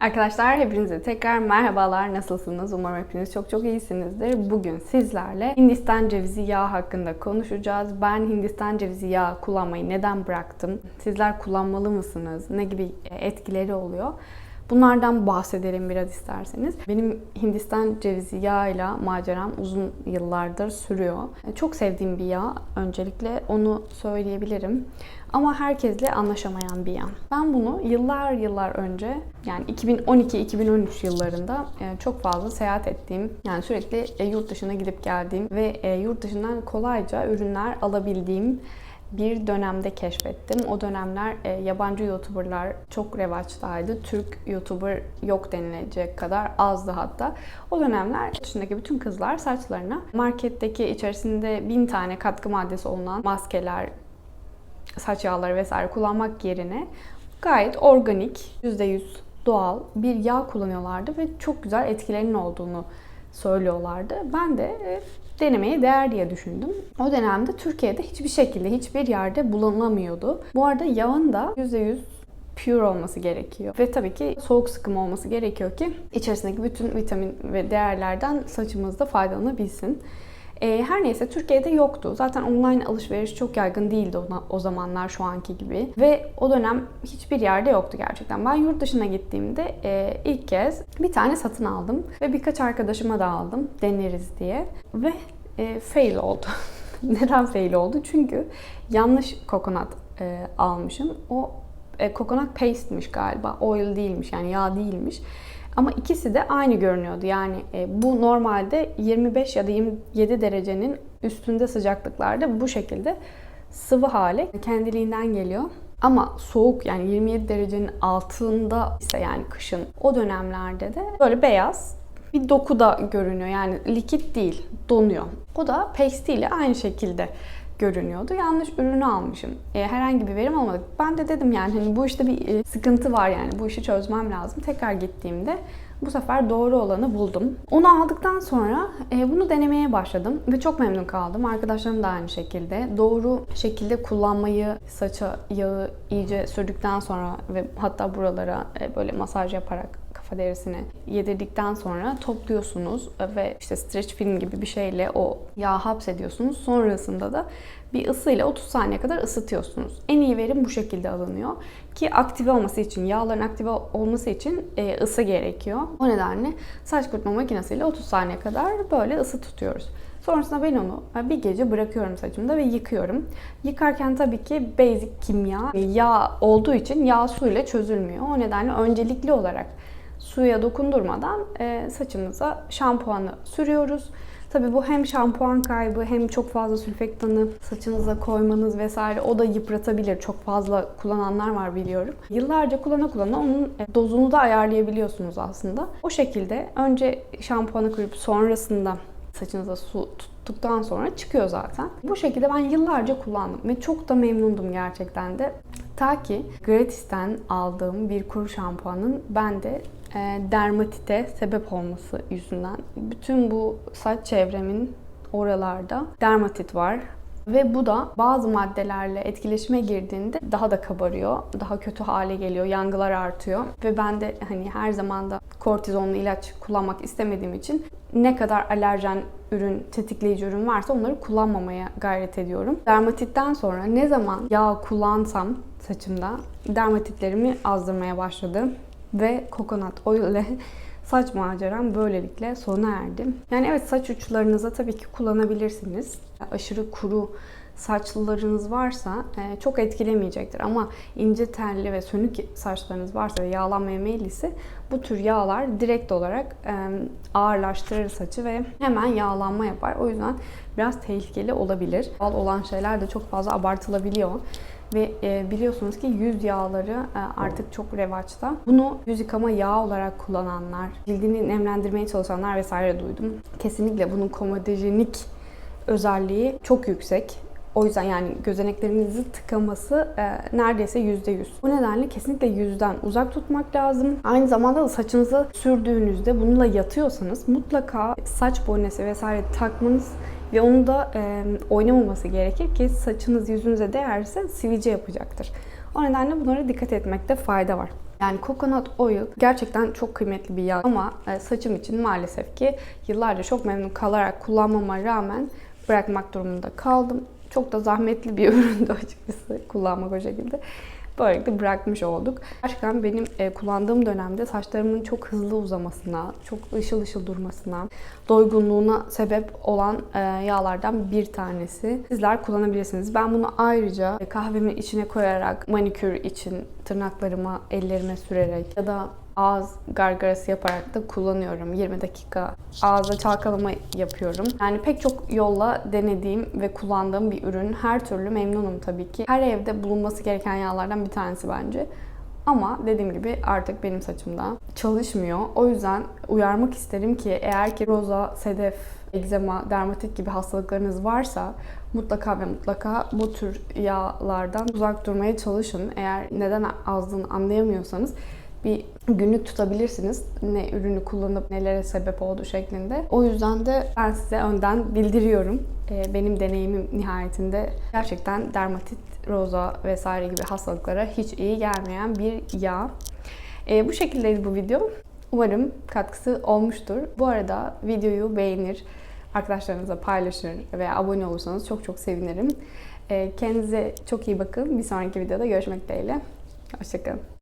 Arkadaşlar hepinize tekrar merhabalar. Nasılsınız? Umarım hepiniz çok çok iyisinizdir. Bugün sizlerle Hindistan cevizi yağı hakkında konuşacağız. Ben Hindistan cevizi yağı kullanmayı neden bıraktım? Sizler kullanmalı mısınız? Ne gibi etkileri oluyor? Bunlardan bahsedelim biraz isterseniz. Benim Hindistan cevizi yağıyla maceram uzun yıllardır sürüyor. Çok sevdiğim bir yağ. Öncelikle onu söyleyebilirim. Ama herkesle anlaşamayan bir yağ. Ben bunu yıllar yıllar önce yani 2012-2013 yıllarında e, çok fazla seyahat ettiğim yani sürekli e, yurt dışına gidip geldiğim ve e, yurt dışından kolayca ürünler alabildiğim bir dönemde keşfettim. O dönemler e, yabancı YouTuber'lar çok revaçtaydı. Türk YouTuber yok denilecek kadar azdı hatta. O dönemler dışındaki bütün kızlar saçlarına marketteki içerisinde bin tane katkı maddesi olan maskeler, saç yağları vesaire kullanmak yerine gayet organik, %100 doğal bir yağ kullanıyorlardı ve çok güzel etkilerinin olduğunu söylüyorlardı. Ben de e, denemeye değer diye düşündüm. O dönemde Türkiye'de hiçbir şekilde hiçbir yerde bulunamıyordu. Bu arada yağın da %100 pure olması gerekiyor. Ve tabii ki soğuk sıkım olması gerekiyor ki içerisindeki bütün vitamin ve değerlerden saçımızda faydalanabilsin. E, her neyse Türkiye'de yoktu. Zaten online alışveriş çok yaygın değildi ona, o zamanlar şu anki gibi. Ve o dönem hiçbir yerde yoktu gerçekten. Ben yurt dışına gittiğimde e, ilk kez bir tane satın aldım. Ve birkaç arkadaşıma da aldım deneriz diye. Ve e, fail oldu. Neden fail oldu? Çünkü yanlış kokonat e, almışım. O e, kokonat paste'miş galiba. Oil değilmiş yani yağ değilmiş. Ama ikisi de aynı görünüyordu. Yani e, bu normalde 25 ya da 27 derecenin üstünde sıcaklıklarda bu şekilde sıvı hale kendiliğinden geliyor. Ama soğuk yani 27 derecenin altında ise yani kışın o dönemlerde de böyle beyaz bir doku da görünüyor. Yani likit değil, donuyor. O da paste ile aynı şekilde görünüyordu. Yanlış ürünü almışım. E, herhangi bir verim almadık. Ben de dedim yani hani bu işte bir e, sıkıntı var yani. Bu işi çözmem lazım. Tekrar gittiğimde bu sefer doğru olanı buldum. Onu aldıktan sonra e, bunu denemeye başladım ve çok memnun kaldım. Arkadaşlarım da aynı şekilde. Doğru şekilde kullanmayı, saça yağı iyice sürdükten sonra ve hatta buralara e, böyle masaj yaparak kafa derisini yedirdikten sonra topluyorsunuz ve işte streç film gibi bir şeyle o yağ hapsediyorsunuz. Sonrasında da bir ısıyla 30 saniye kadar ısıtıyorsunuz. En iyi verim bu şekilde alınıyor. Ki aktive olması için, yağların aktive olması için e, ısı gerekiyor. O nedenle saç kurutma makinesiyle 30 saniye kadar böyle ısı tutuyoruz. Sonrasında ben onu bir gece bırakıyorum saçımda ve yıkıyorum. Yıkarken tabii ki basic kimya, yağ olduğu için yağ suyla çözülmüyor. O nedenle öncelikli olarak suya dokundurmadan e, saçımıza şampuanı sürüyoruz. Tabii bu hem şampuan kaybı hem çok fazla sülfektanı saçınıza koymanız vesaire o da yıpratabilir. Çok fazla kullananlar var biliyorum. Yıllarca kullana kullana onun e, dozunu da ayarlayabiliyorsunuz aslında. O şekilde önce şampuanı kırıp sonrasında saçınıza su tuttuktan sonra çıkıyor zaten. Bu şekilde ben yıllarca kullandım ve çok da memnundum gerçekten de. Ta ki gratisten aldığım bir kuru şampuanın bende e, dermatite sebep olması yüzünden. Bütün bu saç çevremin oralarda dermatit var. Ve bu da bazı maddelerle etkileşime girdiğinde daha da kabarıyor, daha kötü hale geliyor, yangılar artıyor. Ve ben de hani her zaman da kortizonlu ilaç kullanmak istemediğim için ne kadar alerjen ürün, tetikleyici ürün varsa onları kullanmamaya gayret ediyorum. Dermatitten sonra ne zaman yağ kullansam saçımda dermatitlerimi azdırmaya başladı ve kokonat oil ile saç maceram böylelikle sona erdi. Yani evet saç uçlarınıza tabii ki kullanabilirsiniz. Aşırı kuru saçlılarınız varsa e, çok etkilemeyecektir. Ama ince telli ve sönük saçlarınız varsa ve yağlanmaya meyillisi bu tür yağlar direkt olarak e, ağırlaştırır saçı ve hemen yağlanma yapar. O yüzden biraz tehlikeli olabilir. Doğal olan şeyler de çok fazla abartılabiliyor. Ve e, biliyorsunuz ki yüz yağları e, artık çok revaçta. Bunu yüz yıkama yağı olarak kullananlar, cildini nemlendirmeye çalışanlar vesaire duydum. Kesinlikle bunun komodojenik özelliği çok yüksek. O yüzden yani gözeneklerinizi tıkaması e, neredeyse %100. O nedenle kesinlikle yüzden uzak tutmak lazım. Aynı zamanda da saçınızı sürdüğünüzde bununla yatıyorsanız mutlaka saç bonesi vesaire takmanız ve onu da e, oynamaması gerekir ki saçınız yüzünüze değerse sivilce yapacaktır. O nedenle bunlara dikkat etmekte fayda var. Yani coconut oil gerçekten çok kıymetli bir yağ ama e, saçım için maalesef ki yıllarca çok memnun kalarak kullanmama rağmen bırakmak durumunda kaldım. Çok da zahmetli bir üründü açıkçası kullanmak o şekilde. Böylelikle bırakmış olduk. Gerçekten benim e, kullandığım dönemde saçlarımın çok hızlı uzamasına, çok ışıl ışıl durmasına, doygunluğuna sebep olan e, yağlardan bir tanesi. Sizler kullanabilirsiniz. Ben bunu ayrıca kahvemin içine koyarak manikür için tırnaklarıma, ellerime sürerek ya da ağız gargarası yaparak da kullanıyorum. 20 dakika ağza çalkalama yapıyorum. Yani pek çok yolla denediğim ve kullandığım bir ürün. Her türlü memnunum tabii ki. Her evde bulunması gereken yağlardan bir tanesi bence. Ama dediğim gibi artık benim saçımda çalışmıyor. O yüzden uyarmak isterim ki eğer ki roza, sedef, egzema, dermatit gibi hastalıklarınız varsa mutlaka ve mutlaka bu tür yağlardan uzak durmaya çalışın. Eğer neden azdığını anlayamıyorsanız bir günlük tutabilirsiniz. Ne ürünü kullanıp nelere sebep oldu şeklinde. O yüzden de ben size önden bildiriyorum. Ee, Benim deneyimim nihayetinde gerçekten dermatit, roza vesaire gibi hastalıklara hiç iyi gelmeyen bir yağ. Ee, bu şekildeydi bu video. Umarım katkısı olmuştur. Bu arada videoyu beğenir, arkadaşlarınıza paylaşır ve abone olursanız çok çok sevinirim. Ee, Kendinize çok iyi bakın. Bir sonraki videoda görüşmek dileğiyle. Hoşçakalın.